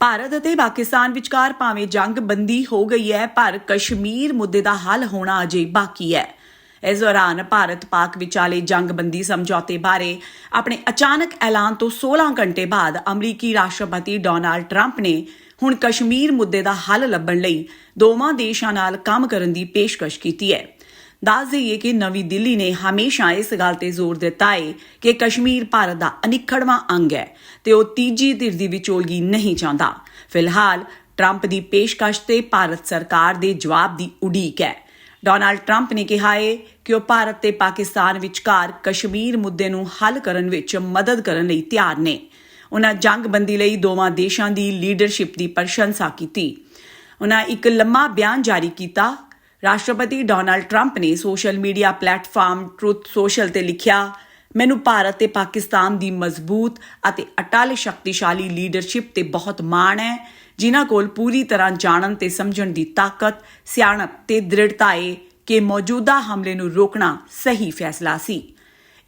ਭਾਰਤ ਅਤੇ ਪਾਕਿਸਤਾਨ ਵਿਚਕਾਰ ਭਾਵੇਂ ਜੰਗ ਬੰਦੀ ਹੋ ਗਈ ਹੈ, ਪਰ ਕਸ਼ਮੀਰ ਮੁੱਦੇ ਦਾ ਹੱਲ ਹੋਣਾ ਅਜੇ ਬਾਕੀ ਹੈ। ਇਸ ਦੌਰਾਨ ਭਾਰਤ ਪਾਕ ਵਿਚਾਲੇ ਜੰਗਬੰਦੀ ਸਮਝੌਤੇ ਬਾਰੇ ਆਪਣੇ ਅਚਾਨਕ ਐਲਾਨ ਤੋਂ 16 ਘੰਟੇ ਬਾਅਦ ਅਮਰੀਕੀ ਰਾਸ਼ਟਰਪਤੀ ਡੋਨਾਲਡ ਟਰੰਪ ਨੇ ਹੁਣ ਕਸ਼ਮੀਰ ਮੁੱਦੇ ਦਾ ਹੱਲ ਲੱਭਣ ਲਈ ਦੋਵਾਂ ਦੇਸ਼ਾਂ ਨਾਲ ਕੰਮ ਕਰਨ ਦੀ ਪੇਸ਼ਕਸ਼ ਕੀਤੀ ਹੈ। ਦੱਸ ਦੇਈਏ ਕਿ ਨਵੀਂ ਦਿੱਲੀ ਨੇ ਹਮੇਸ਼ਾ ਇਸ ਗੱਲ ਤੇ ਜ਼ੋਰ ਦਿੱਤਾ ਹੈ ਕਿ ਕਸ਼ਮੀਰ ਭਾਰਤ ਦਾ ਅਨਿੱਖੜਵਾਂ ਅੰਗ ਹੈ ਤੇ ਉਹ ਤੀਜੀ ਧਿਰ ਦੀ ਵਿਚੋਲਗੀ ਨਹੀਂ ਚਾਹੁੰਦਾ। ਫਿਲਹਾਲ, ਟਰੰਪ ਦੀ ਪੇਸ਼ਕਸ਼ ਤੇ ਭਾਰਤ ਸਰਕਾਰ ਦੇ ਜਵਾਬ ਦੀ ਉਡੀਕ ਹੈ। ਡੋਨਾਲਡ ਟਰੰਪ ਨੇ ਕਿਹਾ ਹੈ ਕਿ ਉਹ ਭਾਰਤ ਤੇ ਪਾਕਿਸਤਾਨ ਵਿਚਕਾਰ ਕਸ਼ਮੀਰ ਮੁੱਦੇ ਨੂੰ ਹੱਲ ਕਰਨ ਵਿੱਚ ਮਦਦ ਕਰਨ ਲਈ ਤਿਆਰ ਨੇ। ਉਹਨਾਂ ਜੰਗਬੰਦੀ ਲਈ ਦੋਵਾਂ ਦੇਸ਼ਾਂ ਦੀ ਲੀਡਰਸ਼ਿਪ ਦੀ ਪ੍ਰਸ਼ੰਸਾ ਕੀਤੀ। ਉਹਨਾਂ ਇੱਕ ਲੰਮਾ ਬਿਆਨ ਜਾਰੀ ਕੀਤਾ ਰਾਸ਼ਟਰਪਤੀ ਡੋਨਾਲਡ ਟਰੰਪ ਨੇ social media platform Truth Social ਤੇ ਲਿਖਿਆ, ਮੈਨੂੰ ਭਾਰਤ ਤੇ ਪਾਕਿਸਤਾਨ ਦੀ ਮਜ਼ਬੂਤ ਅਤੇ ਅਟਲ ਸ਼ਕਤੀਸ਼ਾਲੀ ਲੀਡਰਸ਼ਿਪ ਤੇ ਬਹੁਤ ਮਾਣ ਹੈ, ਜਿਨ੍ਹਾਂ ਕੋਲ ਪੂਰੀ ਤਰ੍ਹਾਂ ਜਾਣਨ ਤੇ ਸਮਝਣ ਦੀ ਤਾਕਤ, ਸਿਆਣਪ ਤੇ ਦ੍ਰਿੜਤਾ ਹੈ ਕਿ ਮੌਜੂਦਾ ਹਮਲੇ ਨੂੰ ਰੋਕਣਾ ਸਹੀ ਫੈਸਲਾ ਸੀ।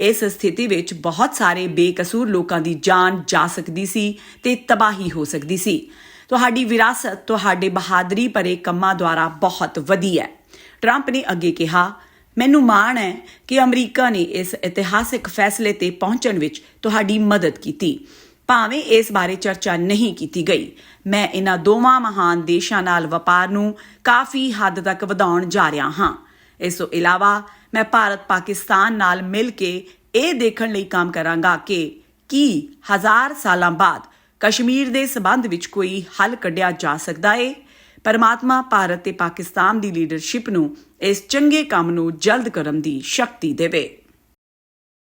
ਇਸ ਸਥਿਤੀ ਵਿੱਚ ਬਹੁਤ ਸਾਰੇ ਬੇਕਸੂਰ ਲੋਕਾਂ ਦੀ ਜਾਨ ਜਾ ਸਕਦੀ ਸੀ ਤੇ ਤਬਾਹੀ ਹੋ ਸਕਦੀ ਸੀ। ਤੁਹਾਡੀ ਵਿਰਾਸਤ, ਤੁਹਾਡੇ ਬਹਾਦਰੀ ਭਰੇ ਕੰਮਾਂ ਦੁਆਰਾ ਬਹੁਤ ਵਧੀ ਹੈ। ਟਰੰਪ ਨੇ ਅੱਗੇ ਕਿਹਾ, ਮੈਨੂੰ ਮਾਣ ਹੈ ਕਿ ਅਮਰੀਕਾ ਨੇ ਇਸ ਇਤਿਹਾਸਿਕ ਫੈਸਲੇ ਤੇ ਪਹੁੰਚਣ ਵਿੱਚ ਤੁਹਾਡੀ ਮਦਦ ਕੀਤੀ। ਭਾਵੇਂ ਇਸ ਬਾਰੇ ਚਰਚਾ ਨਹੀਂ ਕੀਤੀ ਗਈ, ਮੈਂ ਇਹਨਾਂ ਦੋਵਾਂ ਮਹਾਨ ਦੇਸ਼ਾਂ ਨਾਲ ਵਪਾਰ ਨੂੰ ਕਾਫੀ ਹੱਦ ਤੱਕ ਵਧਾਉਣ ਜਾ ਰਿਹਾ ਹਾਂ। ਇਸ ਤੋਂ ਇਲਾਵਾ, ਮੈਂ ਭਾਰਤ ਪਾਕਿਸਤਾਨ ਨਾਲ ਮਿਲ ਕੇ ਇਹ ਦੇਖਣ ਲਈ ਕੰਮ ਕਰਾਂਗਾ ਕਿ ਕੀ ਹਜ਼ਾਰ ਸਾਲਾਂ ਬਾਅਦ ਕਸ਼ਮੀਰ ਦੇ ਸਬੰਧ ਵਿੱਚ ਕੋਈ ਹੱਲ ਕੱਢਿਆ ਜਾ ਸਕਦਾ ਹੈ ਪਰਮਾਤਮਾ ਭਾਰਤ ਤੇ ਪਾਕਿਸਤਾਨ ਦੀ ਲੀਡਰਸ਼ਿਪ ਨੂੰ ਇਸ ਚੰਗੇ ਕੰਮ ਨੂੰ ਜਲਦ ਕਰਨ ਦੀ ਸ਼ਕਤੀ ਦੇਵੇ।